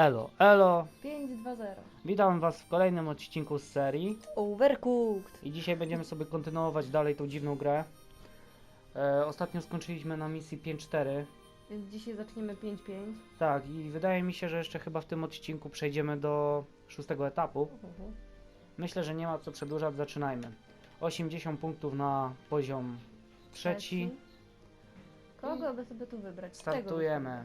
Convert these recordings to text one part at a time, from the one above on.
Elo, elo. 5-2-0. Witam Was w kolejnym odcinku z serii. Overcooked. I dzisiaj będziemy sobie kontynuować dalej tą dziwną grę. E, ostatnio skończyliśmy na misji 5-4. Więc dzisiaj zaczniemy 5-5. Tak, i wydaje mi się, że jeszcze chyba w tym odcinku przejdziemy do szóstego etapu. Myślę, że nie ma co przedłużać, zaczynajmy. 80 punktów na poziom trzeci. Kogo by sobie tu wybrać? Z tego Startujemy.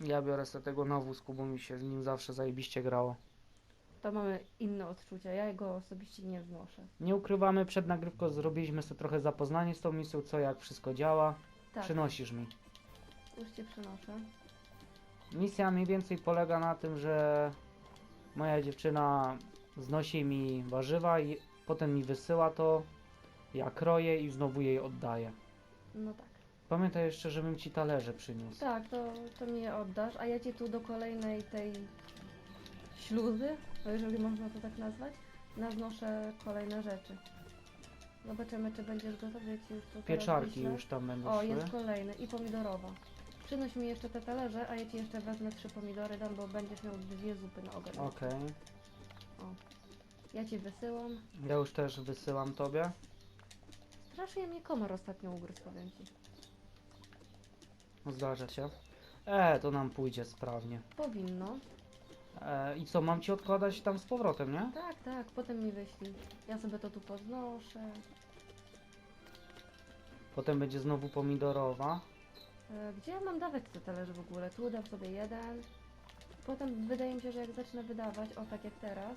Ja biorę sobie tego na wózku, bo mi się z nim zawsze zajebiście grało. To mamy inne odczucia. Ja go osobiście nie znoszę. Nie ukrywamy, przed nagrywką zrobiliśmy sobie trochę zapoznanie z tą misją, co jak wszystko działa. Tak, Przynosisz mi. już cię przynoszę. Misja mniej więcej polega na tym, że moja dziewczyna znosi mi warzywa i potem mi wysyła to, ja kroję i znowu jej oddaję. No tak. Pamiętaj jeszcze, żebym ci talerze przyniósł. Tak, to, to mi je oddasz, a ja ci tu do kolejnej tej śluzy, no jeżeli można to tak nazwać, naznoszę kolejne rzeczy. Zobaczymy, czy będziesz gotowy. Ja ci już tu teraz Pieczarki już tam będą O, szły. jest kolejny i pomidorowa. Przynoś mi jeszcze te talerze, a ja ci jeszcze wezmę trzy pomidory, dam, bo będziesz miał dwie zupy na ogon. Okej. Ja ci wysyłam. Ja już też wysyłam tobie. Strasznie mnie komar ostatnio ugryzł, powiem ci. Zdarza się. E, to nam pójdzie sprawnie. Powinno. E, I co, mam ci odkładać tam z powrotem, nie? Tak, tak, potem mi wyślij. Ja sobie to tu poznoszę. Potem będzie znowu pomidorowa. E, Gdzie ja mam dawać te talerze w ogóle? Tu dam sobie jeden. Potem wydaje mi się, że jak zacznę wydawać, o tak jak teraz,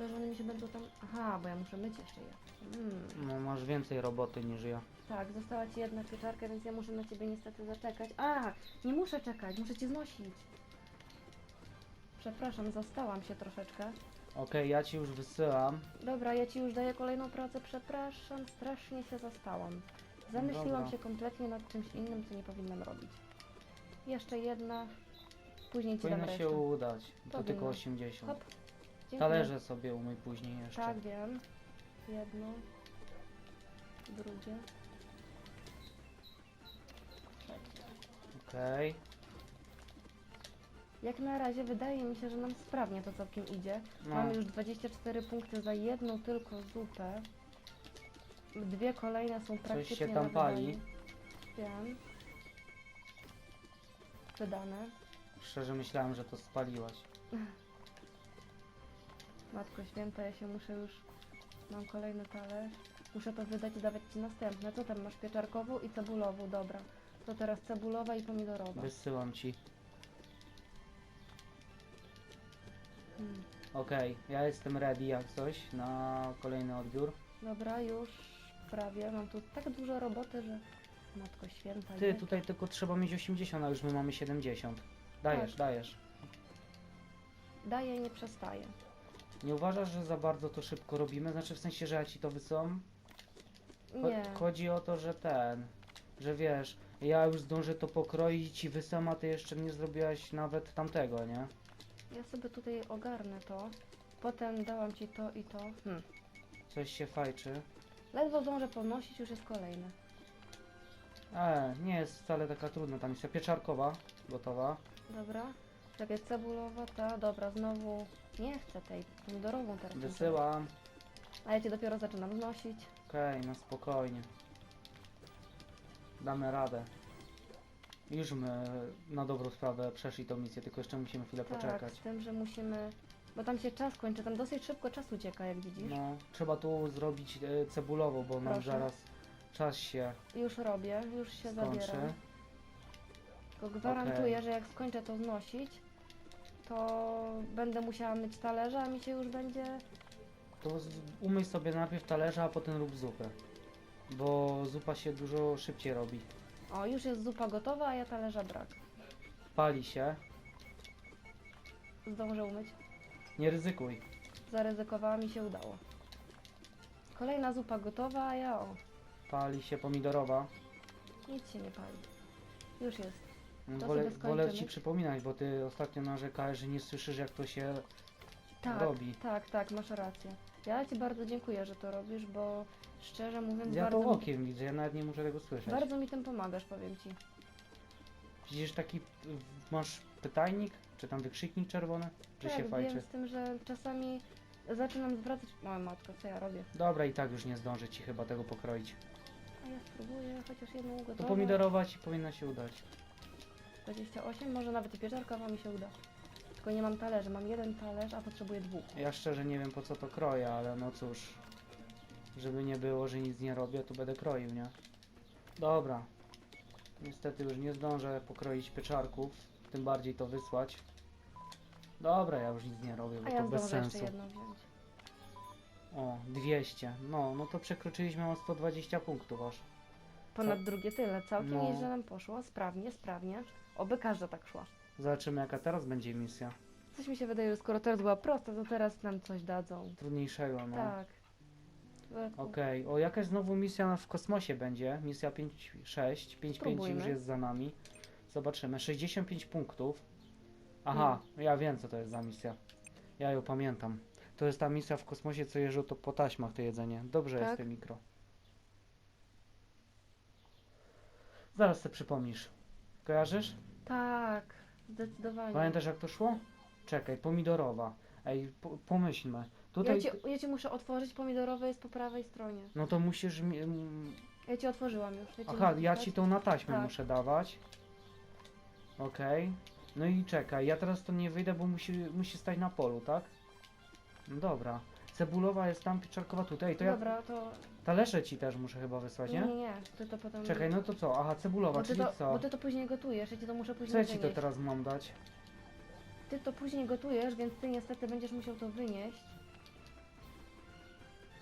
to że one mi się będą tam... Aha, bo ja muszę myć jeszcze je. Mm. No, masz więcej roboty niż ja. Tak, została ci jedna pieczarka, więc ja muszę na ciebie niestety zaczekać. A, nie muszę czekać, muszę cię znosić. Przepraszam, zastałam się troszeczkę. Okej, ja ci już wysyłam. Dobra, ja ci już daję kolejną pracę, przepraszam, strasznie się zastałam. Zamyśliłam Dobra. się kompletnie nad czymś innym, co nie powinnam robić. Jeszcze jedna, później ci dam Powinno resztę. się udać. To Powinno. tylko 80. Hop. Dziękuję. Talerze sobie umyj później jeszcze. Tak, wiem. Jedno, drugie. Okej. Jak na razie wydaje mi się, że nam sprawnie to całkiem idzie. No. Mamy już 24 punkty za jedną tylko zupę. Dwie kolejne są praktycznie się tam na pali. Wiem. Wydane. Szczerze myślałem, że to spaliłaś. Matko święta, ja się muszę już... Mam kolejny talerz. Muszę to wydać i dawać Ci następne. Co tam masz? Pieczarkową i cebulową, dobra. To teraz cebulowa i pomidorowa. Wysyłam ci. Hmm. Okej, ja jestem ready jak coś na kolejny odbiór. Dobra, już prawie. Mam tu tak dużo roboty, że... Matko święta. Ty, nie. tutaj tylko trzeba mieć 80, a już my mamy 70. Dajesz, Tak. dajesz. Daję i nie przestaję. Nie uważasz, że za bardzo to szybko robimy? Znaczy w sensie, że ja ci to wysyłam? Cho- Nie. Chodzi o to, że ten, że wiesz, ja już zdążę to pokroić i wysyłam, a ty jeszcze nie zrobiłaś nawet tamtego, nie? Ja sobie tutaj ogarnę to. Potem dałam ci to i to. Hmm. Coś się fajczy. Ledwo zdążę podnosić, już jest kolejne. E, nie jest wcale taka trudna ta misja. Pieczarkowa, gotowa. Dobra. Czekaj, cebulowa, ta, dobra, znowu nie chcę tej pomidorową teraz. Wysyłam. A ja cię dopiero zaczynam znosić. Okej, no spokojnie. Damy radę. Już my na dobrą sprawę przeszli tą misję, tylko jeszcze musimy chwilę Tak, poczekać. z tym, że musimy... Bo tam się czas kończy, tam dosyć szybko czas ucieka, jak widzisz. No, trzeba tu zrobić e, cebulową, bo nam Proszę. zaraz czas się Już robię, już się skończy. zabieram. Tylko gwarantuję, że jak skończę to znosić, to będę musiała myć talerze, a mi się już będzie... To z- umyj sobie najpierw talerze, a potem rób zupę. Bo zupa się dużo szybciej robi. O, już jest zupa gotowa, a ja talerza brak. Pali się. Zdążę umyć. Nie ryzykuj. Zaryzykowałam i się udało. Kolejna zupa gotowa, a ja o, Pali się pomidorowa. nic się nie pali. Już jest. To Wolę, sobie wolę skończymy. ci przypominać, bo ty ostatnio narzekałeś, że nie słyszysz jak to się Tak, robi. tak, tak, masz rację. Ja Ci bardzo dziękuję, że to robisz, bo szczerze mówiąc Ja bardzo, to okiem widzę, ja nawet nie muszę tego słyszeć. bardzo mi tym pomagasz, powiem Ci. Widzisz taki, y, masz pytajnik, czy tam wykrzyknik czerwony, się tak, fajczy. wiem z tym, że czasami zaczynam zwracać... Moja matko, co ja robię? Dobra, i tak już nie zdążę ci chyba tego pokroić. A ja spróbuję chociaż jedną To ugotować. pomidorowa ci powinna się udać. 28, może nawet i pieczarkowa mi się uda. Tylko nie mam talerzy, mam jeden talerz, a potrzebuję dwóch. Ja szczerze nie wiem po co to kroję, ale no cóż. Żeby nie było, że nic nie robię, to będę kroił, nie? Dobra. Niestety już nie zdążę pokroić pieczarków, tym bardziej to wysłać. Dobra, ja już nic nie robię, bo A ja to bez zdążę jeszcze sensu. jedną wziąć. O, 200. No, no to przekroczyliśmy o 120 punktów aż. Ponad drugie tyle, całkiem No. nieźle nam poszło, sprawnie, sprawnie. Oby każda tak szła. Zobaczymy jaka teraz będzie misja. Coś mi się wydaje, że skoro teraz była prosta, to teraz nam coś dadzą. Trudniejszego, no. Tak. Dodatku- Okej, o jakaś znowu misja w kosmosie będzie? Misja 5-6, 5-5 już jest za nami. Zobaczymy, 65 punktów. Aha, ja wiem co to jest za misja. Ja ją pamiętam. To jest ta misja w kosmosie, co jeżdżą to po taśmach to jedzenie. Dobrze jest Tak. te mikro. Zaraz sobie przypomnisz. Kojarzysz? Tak, zdecydowanie. Pamiętasz jak to szło? Czekaj, pomidorowa. Ej, po, pomyślmy. Tutaj... Ja, ci, ja ci muszę otworzyć, pomidorowe jest po prawej stronie. No to musisz... mi- mm, Ja ci otworzyłam już. Ja ci Aha, muszę ja dać. ci tą na taśmę Tak. muszę dawać. Okej. No i czekaj, ja teraz to nie wyjdę, bo musi, musi stać na polu, tak? No dobra. Cebulowa jest tam, pieczarkowa tutaj. To ja Dobra, to... talerze ci też muszę chyba wysłać, Nie, nie? nie, nie, ty to potem... Czekaj, no to co? Aha, cebulowa, bo ty, czyli to, co? bo ty to później gotujesz, ja ci to muszę Co później ja ci to wynieść. teraz mam dać? Ty to później gotujesz, więc ty niestety będziesz musiał to wynieść.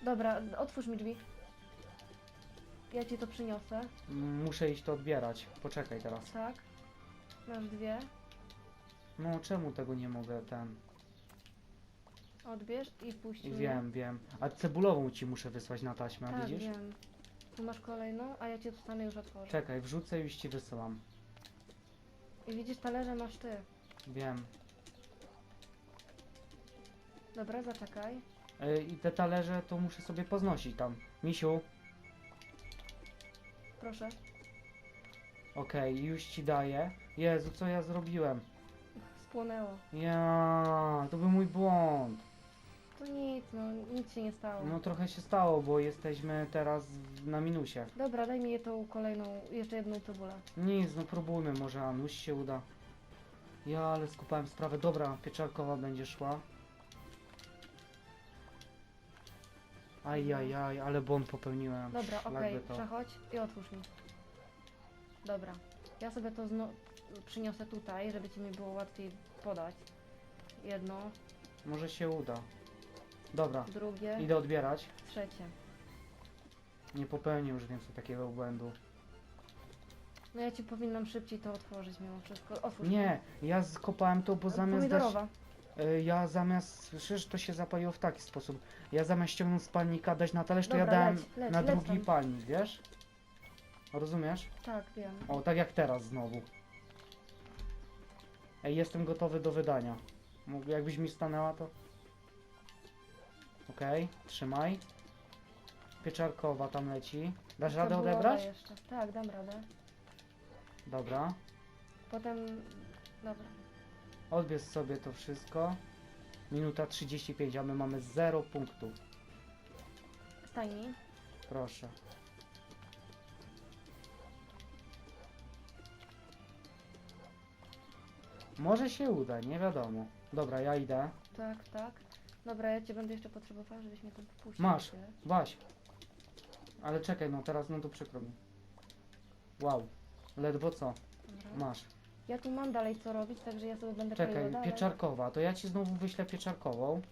Dobra, otwórz mi drzwi. Ja ci to przyniosę, M- Muszę iść to odbierać. Poczekaj teraz. tak. Masz dwie. No czemu tego nie mogę ten? Odbierz i puść mnie. Wiem, wiem. A cebulową ci muszę wysłać na taśmę, Tak, widzisz? wiem. Tu masz kolejną, a ja ci dostanę już otworzę. Czekaj, wrzucę i już ci wysyłam. I widzisz, talerze masz ty. Wiem. Dobra, zaczekaj. Y, I te talerze to muszę sobie poznosić tam. Misiu, Proszę. okej, już ci daję. Jezu, co ja zrobiłem? Spłonęło. Ja, to był mój błąd. To nic, no nic się nie stało. No trochę się stało, bo jesteśmy teraz w- na minusie. Dobra, daj mi tą kolejną, jeszcze jedną cebulę. Nic, no próbujmy, może Anuś się uda. Ja, ale skupałem sprawę. Dobra, pieczarkowa będzie szła. Ajajaj, ale błąd popełniłem. Dobra, okej, by to. przechodź i otwórz mi. Dobra. Ja sobie to zno- przyniosę tutaj, żeby ci mi było łatwiej podać. Jedno, Może się uda. Dobra, drugie, idę odbierać. trzecie. Nie popełnię już więcej takiego błędu. No ja ci powinnam szybciej to otworzyć mimo wszystko. Otwórz Nie, ja skopałem to, bo mi. zamiast dać... Pomidorowa. Y, Ja zamiast, słyszysz, to się zapaliło w taki sposób. Ja zamiast ściągnąć z palnika, dać na talerz, to ja Dobra, dałem leć, leć, na leć drugi tam. palnik, wiesz? Rozumiesz? Tak, wiem. O, tak jak teraz znowu. Ej, jestem gotowy do wydania. Mógł- Jakbyś mi stanęła, to... Okej, trzymaj. Pieczarkowa tam leci. Dasz radę odebrać? jeszcze. Tak, dam radę. Dobra. Potem... Dobra. Odbierz sobie to wszystko. Minuta 35, a my mamy 0 punktów. Staj mi. Proszę. Może się uda, nie wiadomo. Dobra, ja idę. Tak, tak. Dobra, ja cię będę jeszcze potrzebowała, żebyś mnie tam puścił. Masz. chwilę. Waś. Ale czekaj, no teraz no to przykro mi. Wow. Ledwo co. Dobra. Masz. Ja tu mam dalej co robić, także ja sobie będę Czekaj, dalej. pieczarkowa. To ja ci znowu wyślę pieczarkową.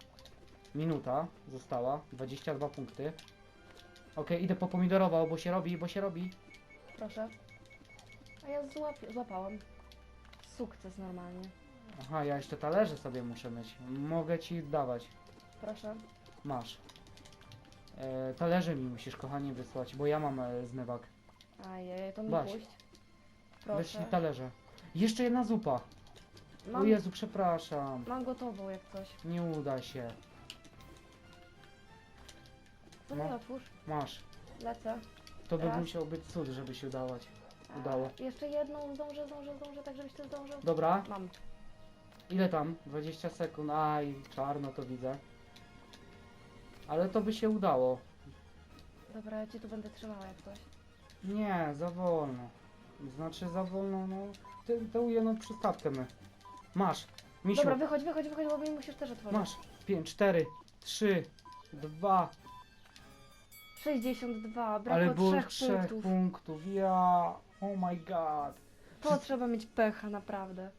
Minuta została. 22 punkty. Okej, idę po pomidorową, bo się robi, bo się robi. Proszę. A ja złap złapałam. Sukces normalnie. Aha, ja jeszcze talerze sobie muszę mieć. Mogę ci dawać. Proszę. Masz. E, talerze mi musisz, kochanie, wysłać, bo ja mam e, zmywak. Ajej, to mi Baś. puść. Wyślij Proszę. talerze. Jeszcze jedna zupa. O Mam, Jezu, przepraszam. mam gotową jak coś. Nie uda się. To No. nie otwórz. Masz. Lecę. To by Raz. musiał być cud, żeby się udawać. udało. A, Jeszcze jedną zdążę, zdążę, zdążę, tak żebyś ty zdążył. Dobra, Mam. ile tam? 20 sekund. Aj, czarno to widzę. Ale to by się udało. Dobra, ja cię tu będę trzymała jak coś. Nie, za wolno. Znaczy za wolno, no. Ty, tę jedną przystawkę my. Masz. Misiu, Dobra, wychodź, wychodź, wychodź, bo mi musisz też otworzyć. masz. 5, 4, 3, 2. 62, brakło Ale było trzech trzech punktów. punktów. Ja. Oh my god. To trzeba mieć pecha, naprawdę.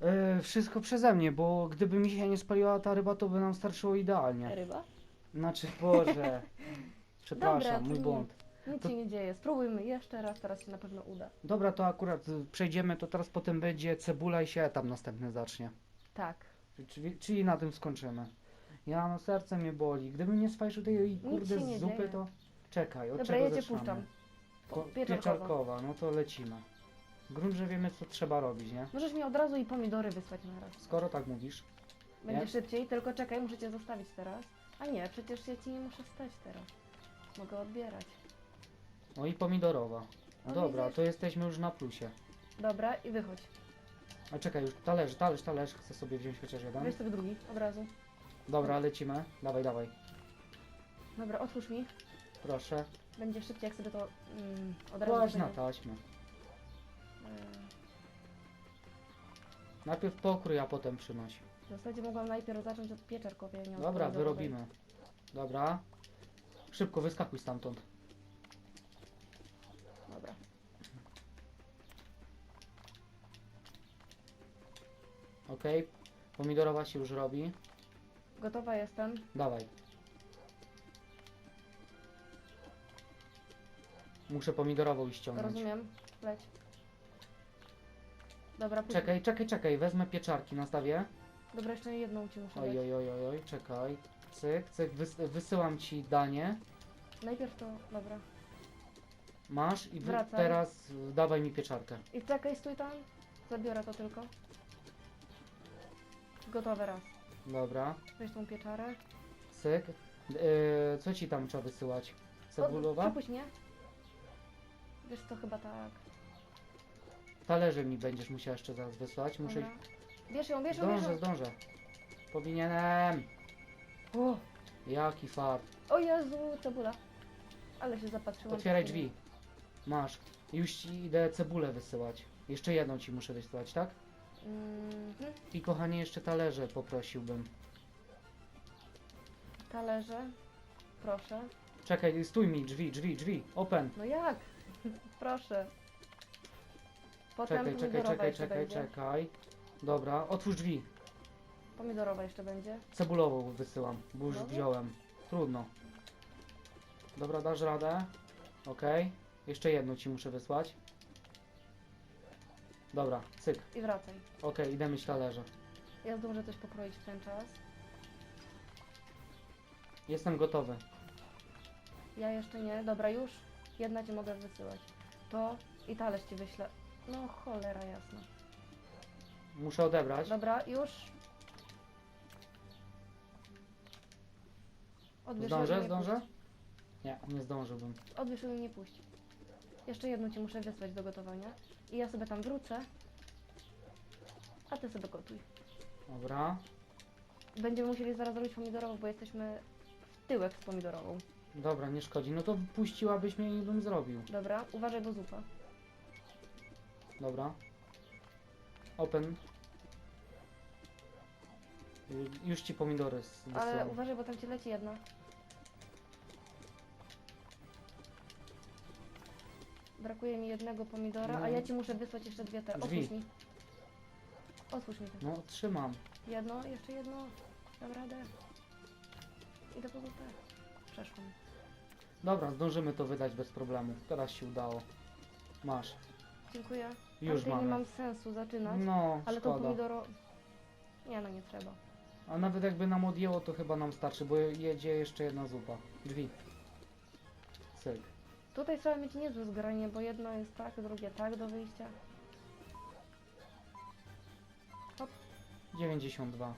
E, wszystko przeze mnie, bo gdyby mi się nie spaliła ta ryba, to by nam starczyło idealnie. Ryba? Znaczy, Boże. Przepraszam, Dobra, to mój nie- błąd. Nic To- się nie dzieje. Spróbujmy jeszcze raz, teraz się na pewno uda. Dobra, to akurat y, przejdziemy, to teraz potem będzie cebula i się etap następny zacznie. Tak. Czyli, czyli na tym skończymy. Ja no serce mnie boli. Gdybym nie sfajszył tej kurde się nie zupy, dzieje. to czekaj, od Dobra, czego ja cię zaczynamy? puszczam. Po, Pieczarkowa. pieczarkowa, no to lecimy. Grunt, że wiemy co trzeba robić, nie? Możesz mi od razu i pomidory wysłać na raz. Skoro tak mówisz. Będzie Nie? szybciej, tylko czekaj, muszę cię zostawić teraz. A nie, przecież ja ci nie muszę stać teraz. Mogę odbierać. No i pomidorowa. No O, dobra, widzisz? to jesteśmy już na plusie. Dobra, i wychodź. A czekaj, już talerz, talerz, talerz, chcę sobie wziąć chociaż jeden. Weź sobie drugi, od razu. Dobra, lecimy. Dawaj, dawaj. Dobra, otwórz mi. Proszę. Będzie szybciej, jak sobie to mm, od razu Kładź na taśmę. Yy, Najpierw pokrój, a potem przynoś. W zasadzie mogłam najpierw zacząć od nie od Dobra, wyrobimy. Dobra. Szybko wyskakuj stamtąd. Dobra. Ok. Pomidorowa się już robi. Gotowa jestem. Dawaj. Muszę pomidorową ściągnąć. Rozumiem. Leć. Dobra. Czekaj, czekaj, czekaj. Wezmę pieczarki, nastawię. Dobra, jeszcze jedną ci muszę Oj, dać. oj, oj, oj, oj, czekaj. Cyk, cyk, wys wysyłam ci danie. Najpierw to, dobra. Masz i wy Wracam. teraz y, dawaj mi pieczarkę. I czekaj, stój tam. Zabiorę to tylko. Gotowe raz. Dobra. Weź tą pieczarę. Cyk. Yy, co ci tam trzeba wysyłać? Cebulowa? Przepuść mnie. Wiesz co, chyba tak. Talerze mi będziesz musiała jeszcze zaraz wysłać. Muszę Dobra. Bierz ją, bierz ją, bierz Zdążę, ją. zdążę. Powinienem. O, Jaki fart. o Jezu, cebula. Ale się zapatrzyłam. Otwieraj drzwi. Masz. Już ci idę cebulę wysyłać. Jeszcze jedną ci muszę wysłać, tak? Mhm. I kochanie, jeszcze talerze poprosiłbym. Talerze. Proszę. Czekaj, stój mi, drzwi, drzwi, drzwi. Open. No jak? Proszę. Potem Czekaj, czekaj, pomidorowa czekaj, jeszcze czekaj, będzie. czekaj. Dobra, otwórz drzwi. Pomidorowa jeszcze będzie. Cebulową wysyłam, bo już Dobra. wziąłem. Trudno. Dobra, dasz radę. Okej. Jeszcze jedną ci muszę wysłać. Dobra, cyk. I wracaj. Okej, idę myć talerze. Ja zdążę coś pokroić w ten czas. Jestem gotowy. Ja jeszcze nie. Dobra, już. Jedna ci mogę wysyłać. To i talerz ci wyślę. No cholera jasna. Muszę odebrać. Dobra, już. Odbierz Zdążę, zdążę? Nie, nie zdążyłbym. Odbierz i nie puść. Jeszcze jedną ci muszę wysłać do gotowania. I ja sobie tam wrócę. A ty sobie gotuj. Dobra. Będziemy musieli zaraz zrobić pomidorową, bo jesteśmy w tyłek z pomidorową. Dobra, nie szkodzi. No to puściłabyś mnie i bym zrobił. Dobra, uważaj, bo zupa. Dobra. Open. Ju- Już ci pomidory s- Ale wysyłam. uważaj, bo tam ci leci jedna. Brakuje mi jednego pomidora, a No. ja ci muszę wysłać jeszcze dwie te. Drzwi. Otwórz mi. Otwórz mi te. No, trzymam. Jedno, jeszcze jedno. Dam radę. Idę po zupę. Przeszłam. Dobra, zdążymy to wydać bez problemu. Teraz się udało. Masz. Dziękuję. Już mamy. nie mam sensu zaczynać. No, ale to szkoda. pomidoro... Nie no, nie trzeba. A nawet jakby nam odjęło, to chyba nam starczy, bo jedzie jeszcze jedna zupa. Drzwi. Cyk. Tutaj trzeba mieć niezłe zgranie, bo jedno jest tak, drugie tak do wyjścia. 92.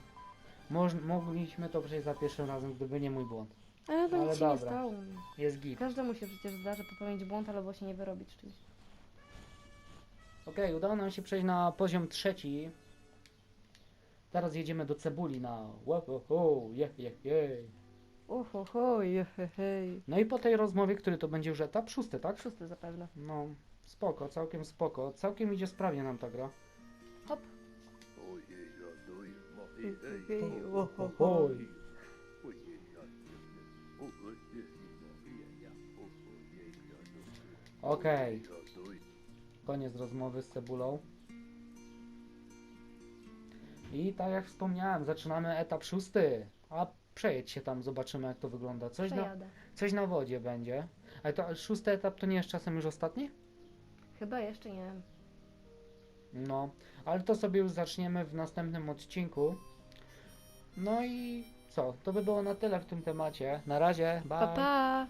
Moż, mogliśmy to przejść za pierwszym razem, gdyby nie mój błąd. Ale to Ale nic się nie dobra. stało. Jest git. Każdemu się przecież zdarzy popełnić błąd albo się nie wyrobić czymś. Okej, udało nam się przejść na poziom trzeci. Teraz jedziemy do cebuli na łohoho, je, je, je. Uhoho, hej. No i po tej rozmowie, który to będzie już etap? Szósty, tak? Szósty zapewne. No, spoko, całkiem spoko. Całkiem idzie sprawnie nam ta gra. Hop. Oj. Okej, koniec rozmowy z cebulą. I tak jak wspomniałem, zaczynamy etap szósty. A przejedź się tam, zobaczymy jak to wygląda. Coś na, Przejadę. coś na wodzie będzie. Ale to szósty etap to nie jest czasem już ostatni? Chyba jeszcze nie. No, ale to sobie już zaczniemy w następnym odcinku. No i co? To by było na tyle w tym temacie. Na razie, bye. Pa, pa.